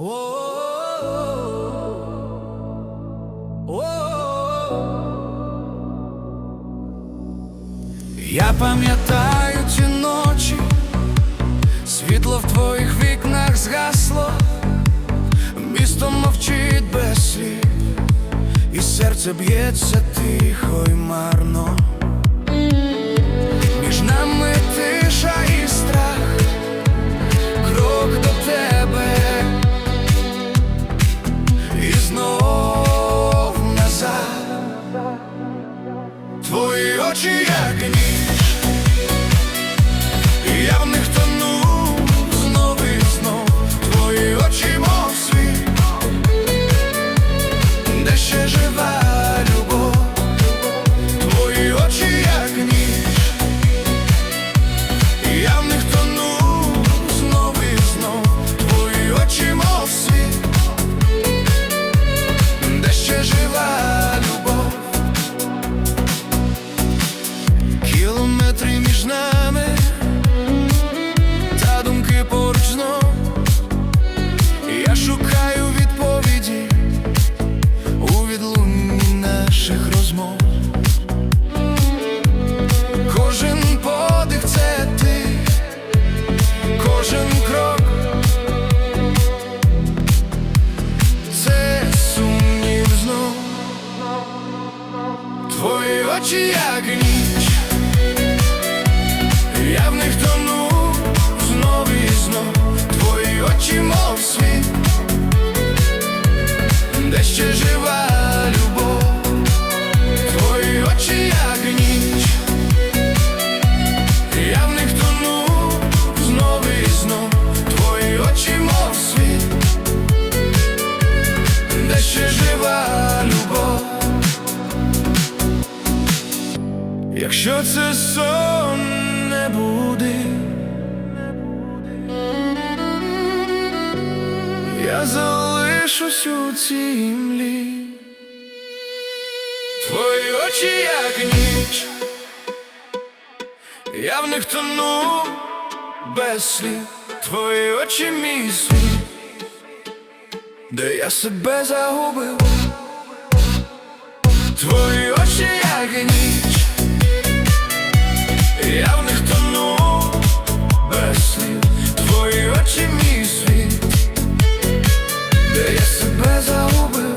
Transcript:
Я пам'ятаю ті ночі, світло в твоїх вікнах згасло, місто мовчить без слів, і серце б'ється тихо й марно. Очі як ніч, Твої очі як ніч, я в них тону Якщо це сон не буде, я залишусь у цій млі. Твої очі як ніч, я в них тону без слів. Твої очі мій світ, де я себе загубив. Твої beza ubi